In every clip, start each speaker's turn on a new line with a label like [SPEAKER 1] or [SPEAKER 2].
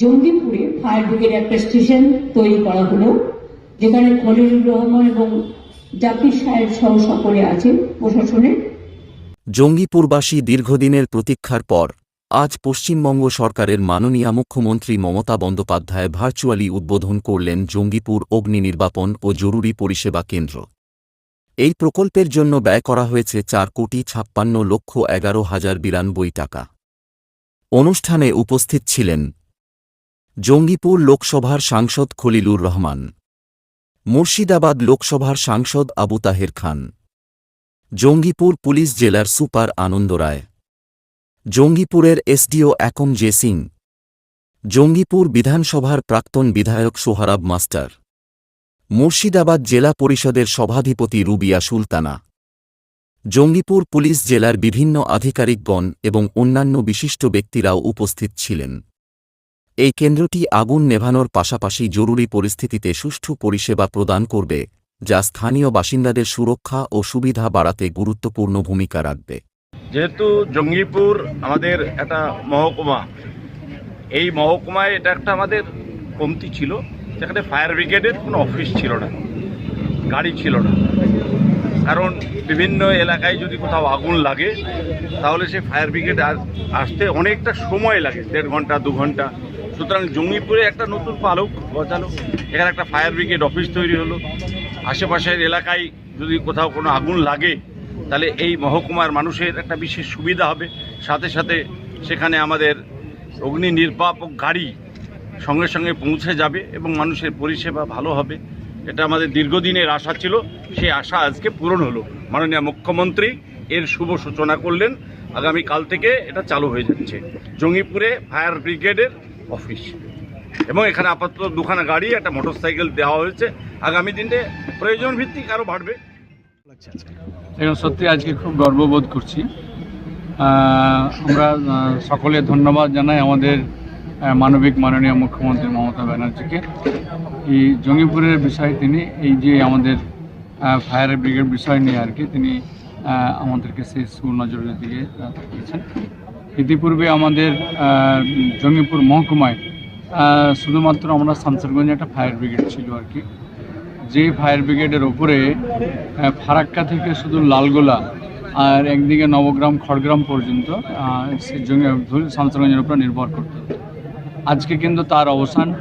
[SPEAKER 1] জঙ্গিপুরে fire brigade একটা station তৈরি করা হলো, যেখানে খলিলুর রহমান এবং জাকির সাহেব সহ সকলে আছে প্রশাসনের
[SPEAKER 2] জঙ্গিপুরবাসী দীর্ঘদিনের প্রতীক্ষার পর আজ পশ্চিমবঙ্গ সরকারের মাননীয় মুখ্যমন্ত্রী মমতা বন্দ্যোপাধ্যায় ভার্চুয়ালি উদ্বোধন করলেন জঙ্গিপুর অগ্নি নির্বাপন ও জরুরি পরিষেবা কেন্দ্র। এই প্রকল্পের জন্য ব্যয় করা হয়েছে চার কোটি ছাপ্পান্ন লক্ষ এগারো হাজার বিরানব্বই টাকা। অনুষ্ঠানে উপস্থিত ছিলেন জঙ্গিপুর লোকসভার সাংসদ খলিলুর রহমান। মুর্শিদাবাদ লোকসভার সাংসদ আবু তাহের খান। জঙ্গিপুর পুলিশ জেলার সুপার আনন্দ রায়। জঙ্গিপুরের এসডিও একম জে সিং। জঙ্গিপুর বিধানসভার প্রাক্তন বিধায়ক সোহারাব মাস্টার। মুর্শিদাবাদ জেলা পরিষদের সভাধিপতি রুবিয়া সুলতানা। জঙ্গিপুর পুলিশ জেলার বিভিন্ন আধিকারিকগণ এবং অন্যান্য বিশিষ্ট ব্যক্তিরাও উপস্থিত ছিলেন। এই কেন্দ্রটি আগুন নেভানোর পাশাপাশি জরুরি পরিস্থিতিতে সুষ্ঠু পরিষেবা প্রদান করবে, যা স্থানীয় বাসিন্দাদের সুরক্ষা ও সুবিধা বাড়াতে গুরুত্বপূর্ণ ভূমিকা রাখবে।
[SPEAKER 3] যেহেতু জঙ্গিপুর আমাদের একটা মহকুমা, এই মহকুমায় এটা একটা আমাদের কমতি ছিল যেখানে ফায়ার ব্রিগেডের কোনো অফিস ছিল না, গাড়ি ছিল না। কারণ বিভিন্ন এলাকায় যদি কোথাও আগুন লাগে, তাহলে সে ফায়ার ব্রিগেড আসতে অনেকটা সময় লাগে, দেড় ঘণ্টা, দু ঘণ্টা। সুতরাং জঙ্গিপুরে একটা নতুন পালক গজালো। এখানে একটা ফায়ার ব্রিগেড অফিস তৈরি হলো। আশেপাশের এলাকায় যদি কোথাও কোনো আগুন লাগে, তাহলে এই মহকুমার মানুষের একটা বিশেষ সুবিধা হবে। সাথে সাথে সেখানে আমাদের অগ্নি নির্বাপক গাড়ি সঙ্গে সঙ্গে পৌঁছে যাবে এবং মানুষের পরিষেবা ভালো হবে। এটা আমাদের দীর্ঘদিনের আশা ছিল। সেই আশা আজকে পূরণ হলো। মাননীয় মুখ্যমন্ত্রী এর শুভ সূচনা করলেন। আগামী কাল থেকে এটা চালু হয়ে যাচ্ছে। জঙ্গিপুরে ফায়ার ব্রিগেডের অফিস। এবং এখানে আপাতত দুখানা গাড়ি, একটা মোটর সাইকেল দেওয়া হয়েছে। আগামী দিনে প্রয়োজন ভিত্তিক আরও বাড়বে।
[SPEAKER 4] এবং সত্যি আজকে খুব গর্ববোধ করছি। আমরা সকলে ধন্যবাদ জানাই আমাদের মানবিক মাননীয় মুখ্যমন্ত্রী মমতা ব্যানার্জিকে। এই জঙ্গিপুরের বিষয়ে তিনি, এই যে আমাদের ফায়ার ব্রিগেড বিষয় নিয়ে আর কি তিনি আমাদেরকে সেই সুনজরের দিকে তাকিয়েছেন। ইতিপূর্বে আমাদের জঙ্গিপুর মহকুমায় শুধুমাত্র আমরা শামসারগঞ্জে একটা ফায়ার ব্রিগেড ছিল আর কি। যে ফায়ার ব্রিগেডের ওপরে ফারাক্কা থেকে শুধু লালগোলা আর একদিকে নবগ্রাম, খড়গ্রাম পর্যন্ত সে জঙ্গি- শামসারগঞ্জের উপর নির্ভর করত। আজকে কিন্তু তার অবসান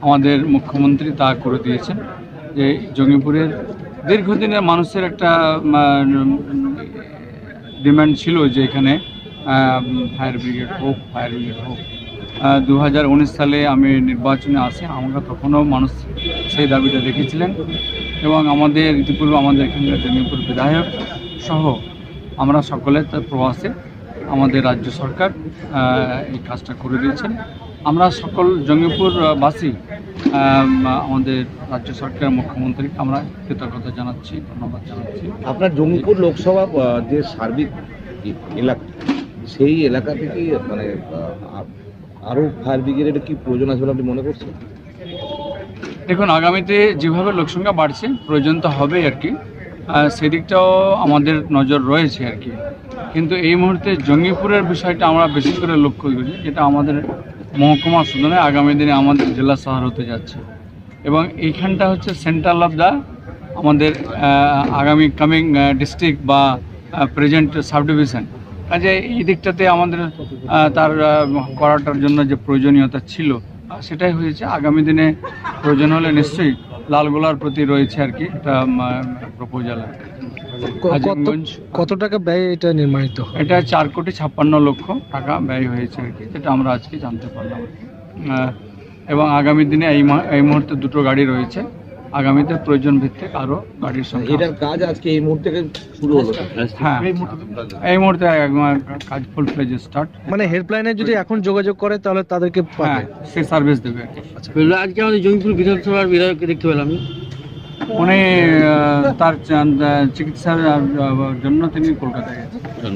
[SPEAKER 4] আমাদের মুখ্যমন্ত্রী তা করে দিয়েছেন যে জঙ্গিপুরের দীর্ঘদিনের মানুষের একটা ডিমান্ড ছিল যে এখানে ফায়ার ব্রিগেড হোক, ফায়ার ব্রিগেড হোক। দু হাজার উনিশ সালে আমি নির্বাচনে আসি, আমরা তখনও মানুষ সেই দাবিটা রেখেছিলেন এবং আমাদের ইতিপূর্বে আমাদের এখানকার জঙ্গিপুর বিধায়ক সহ আমরা সকলে তার প্রবাসে আমাদের রাজ্য সরকার এই কাজটা করে দিয়েছেন। আমরা সকল জঙ্গিপুরবাসী আমাদের রাজ্য সরকার মুখ্যমন্ত্রীকে আমরা কৃতজ্ঞতা জানাচ্ছি, ধন্যবাদ জানাচ্ছি।
[SPEAKER 5] আপনার জঙ্গিপুর লোকসভা যে সার্বিক এলাকা সেই এলাকা থেকে মানে আহ, আরও ফায়ার ব্রিগেডের কি প্রয়োজন আছে বলে আপনি মনে করছেন?
[SPEAKER 4] দেখুন আগামীতে যেভাবে লোকসংখ্যা বাড়ছে প্রয়োজন তো হবেই আর কি। সেদিকটাও আমাদের নজর রয়েছে আর কি। কিন্তু এই মুহূর্তে জঙ্গিপুরের বিষয়টা আমরা বেশি করে লক্ষ্য করি যেটা আমাদের মহকুমা শুধু আগামী দিনে আমাদের জেলা শহর হতে যাচ্ছে। এবং এইখানটা হচ্ছে সেন্ট্রাল অফ দ্য আমাদের আগামী কামিং ডিস্ট্রিক্ট বা প্রেজেন্ট সাব ডিভিশন কাজে এই দিকটাতে আমাদের তার করাটার জন্য যে প্রয়োজনীয়তা ছিল সেটাই হয়েছে। আগামী দিনে প্রয়োজন হলে নিশ্চয়ই লালগোলার প্রতি রয়েছে আর কি একটা প্রপোজাল
[SPEAKER 6] কত টাকা ব্যয় এটা নির্মাণিত
[SPEAKER 4] এটা চার কোটি ছাপ্পান্ন লক্ষ টাকা ব্যয় হয়েছে আর কি যেটা আমরা আজকে জানতে পারলাম। এবং আগামী দিনে এই এই মুহূর্তে দুটো গাড়ি রয়েছে। আগামীতে প্রয়োজন ভিত্তিক আরও গাড়ির সংখ্যা।
[SPEAKER 5] এটার কাজ আজকে এই মুহূর্তে শুরু হলো
[SPEAKER 4] হ্যাঁ এই মুহূর্তে কাজ ফুল ফ্লেজ স্টার্ট
[SPEAKER 6] মানে হেল্পলাইনে যদি এখন যোগাযোগ করে তাহলে তাদেরকে
[SPEAKER 4] হ্যাঁ সে সার্ভিস দেবে।
[SPEAKER 7] আজকে আমাদের জঙ্গিপুর বিধানসভার বিধায়ককে দেখতে পেলাম।
[SPEAKER 4] উনি তার চিকিৎসার জন্য তিনি কলকাতায় গেছেন।